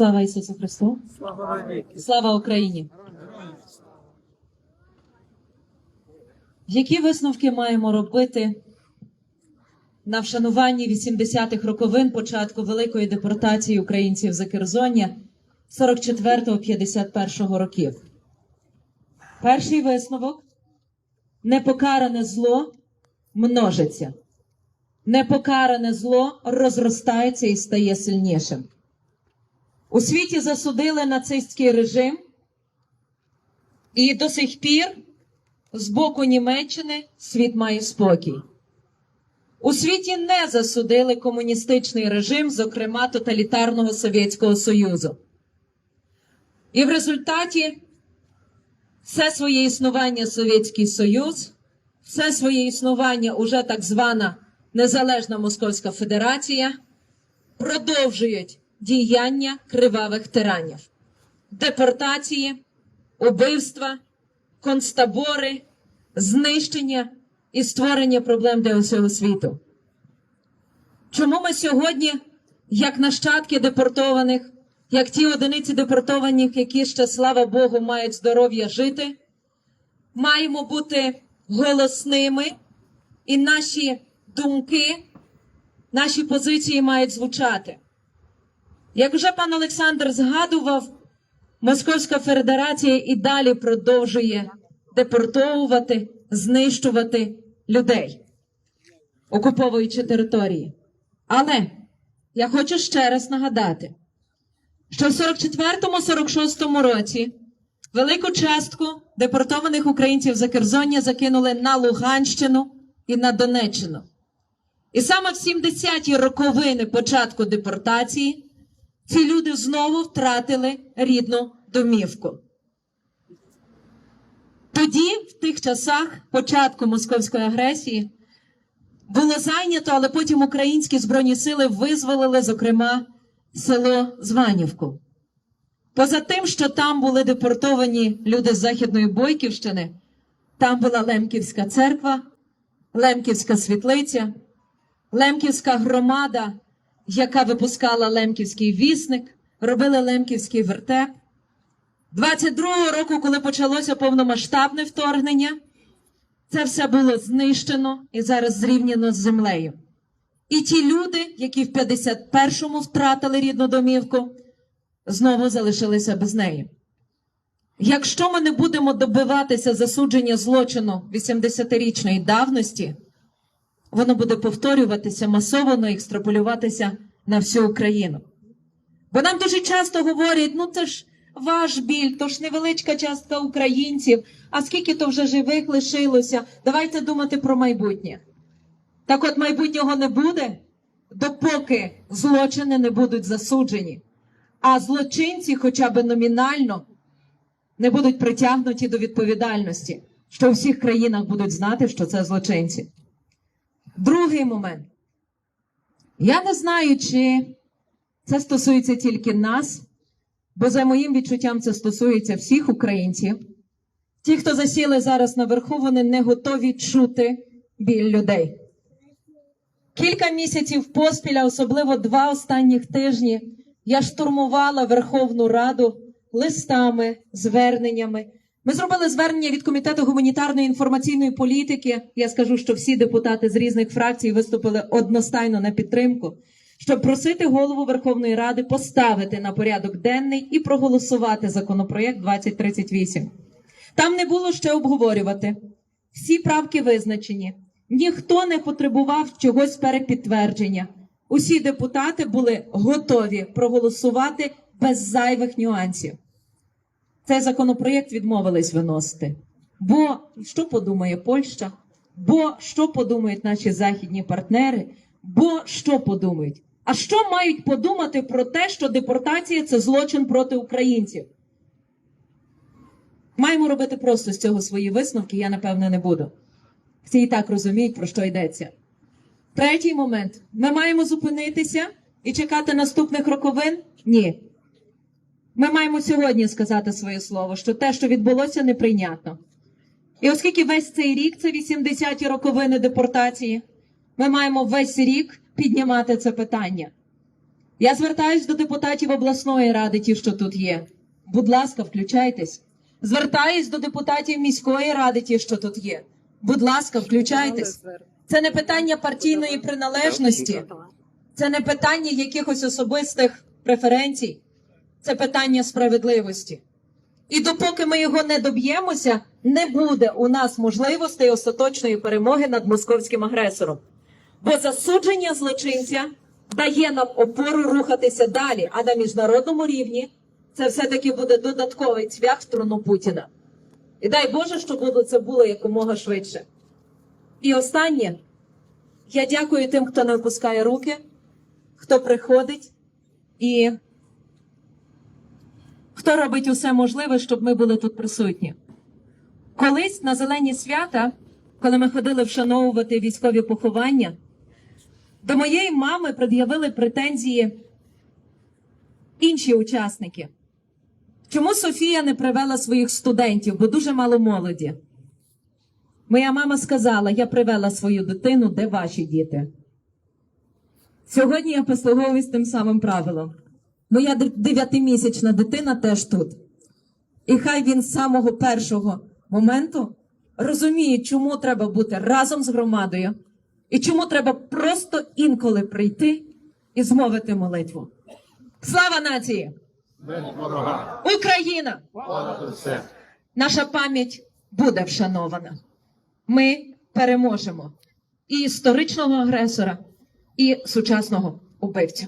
Слава Ісусу Христу! Слава. Слава Україні! Які висновки маємо робити на вшануванні 80-х роковин початку великої депортації українців за Керзоння 44-51 років? Перший висновок непокаране зло множиться. Непокаране зло розростається і стає сильнішим. У світі засудили нацистський режим, і до сих пір з боку Німеччини світ має спокій. У світі не засудили комуністичний режим, зокрема тоталітарного Совєтського Союзу. І в результаті все своє існування Совєтський Союз, все своє існування уже так звана Незалежна Московська Федерація продовжують діяння кривавих тиранів, депортації, убивства, концтабори, знищення і створення проблем для усього світу. Чому ми сьогодні, як нащадки депортованих, як ті одиниці депортованих, які ще, слава Богу, мають здоров'я жити, маємо бути голосними, і наші думки, наші позиції мають звучати. Як вже пан Олександр згадував, Московська Федерація і далі продовжує депортовувати, знищувати людей, окуповуючи території. Але я хочу ще раз нагадати, що в 44-46 році велику частку депортованих українців за Керзоння закинули на Луганщину і на Донеччину. І саме в 70-ті роковини початку депортації ці люди знову втратили рідну домівку. Тоді, в тих часах, початку московської агресії, було зайнято, але потім українські збройні сили визволили, зокрема, село Званівку. Поза тим, що там були депортовані люди з Західної Бойківщини, там була Лемківська церква, Лемківська світлиця, Лемківська громада, яка випускала Лемківський вісник, робили Лемківський вертеп. 22-го року, коли почалося повномасштабне вторгнення, це все було знищено і зараз зрівняно з землею. І ті люди, які в 51-му втратили рідну домівку, знову залишилися без неї. Якщо ми не будемо добиватися засудження злочину 80-річної давності, воно буде повторюватися масово і екстраполюватися на всю Україну. Бо нам дуже часто говорять: ну це ж ваш біль, то ж невеличка частка українців, а скільки то вже живих лишилося, давайте думати про майбутнє. Так от майбутнього не буде, допоки злочини не будуть засуджені, а злочинці, хоча б номінально, не будуть притягнуті до відповідальності, що у всіх країнах будуть знати, що це злочинці. Другий момент. Я не знаю, чи це стосується тільки нас, бо за моїм відчуттям це стосується всіх українців. Ті, хто засіли зараз наверху, вони не готові чути біль людей. Кілька місяців поспіль, особливо два останніх тижні, я штурмувала Верховну Раду листами, зверненнями. Ми зробили звернення від комітету гуманітарної інформаційної політики. Я скажу, що всі депутати з різних фракцій виступили одностайно на підтримку, щоб просити голову Верховної Ради поставити на порядок денний і проголосувати законопроєкт 2038. Там не було ще обговорювати. Всі правки визначені. Ніхто не потребував чогось перепідтвердження. Усі депутати були готові проголосувати без зайвих нюансів. Цей законопроєкт відмовились виносити. Бо що подумає Польща? Бо що подумають наші західні партнери? Бо що подумають? А що мають подумати про те, що депортація це злочин проти українців? Маємо робити просто з цього свої висновки, я напевне не буду. Всі і так розуміють, про що йдеться. Третій момент: ми маємо зупинитися і чекати наступних роковин? Ні. Ми маємо сьогодні сказати своє слово, що те, що відбулося, неприйнятно. І оскільки весь цей рік це 80-ті роковини депортації, ми маємо весь рік піднімати це питання. Я звертаюсь до депутатів обласної ради, ті, що тут є. Будь ласка, включайтесь. Звертаюсь до депутатів міської ради, ті, що тут є. Будь ласка, включайтесь. Це не питання партійної приналежності, це не питання якихось особистих преференцій, це питання справедливості. І допоки ми його не доб'ємося, не буде у нас можливостей остаточної перемоги над московським агресором. Бо засудження злочинця дає нам опору рухатися далі, а на міжнародному рівні це все-таки буде додатковий цвях в труну Путіна. І дай Боже, щоб це було якомога швидше. І останнє, я дякую тим, хто не опускає руки, хто приходить і хто робить усе можливе, щоб ми були тут присутні. Колись на зелені свята, коли ми ходили вшановувати військові поховання, до моєї мами пред'явили претензії інші учасники. Чому Софія не привела своїх студентів, бо дуже мало молоді? Моя мама сказала: я привела свою дитину, де ваші діти? Сьогодні я послуговуюсь тим самим правилом. Моя дев'ятимісячна дитина теж тут. І хай він з самого першого моменту розуміє, чому треба бути разом з громадою, і чому треба просто інколи прийти і змовити молитву. Слава нації! Ворога, Україна! Наша пам'ять буде вшанована. Ми переможемо і історичного агресора, і сучасного убивцю.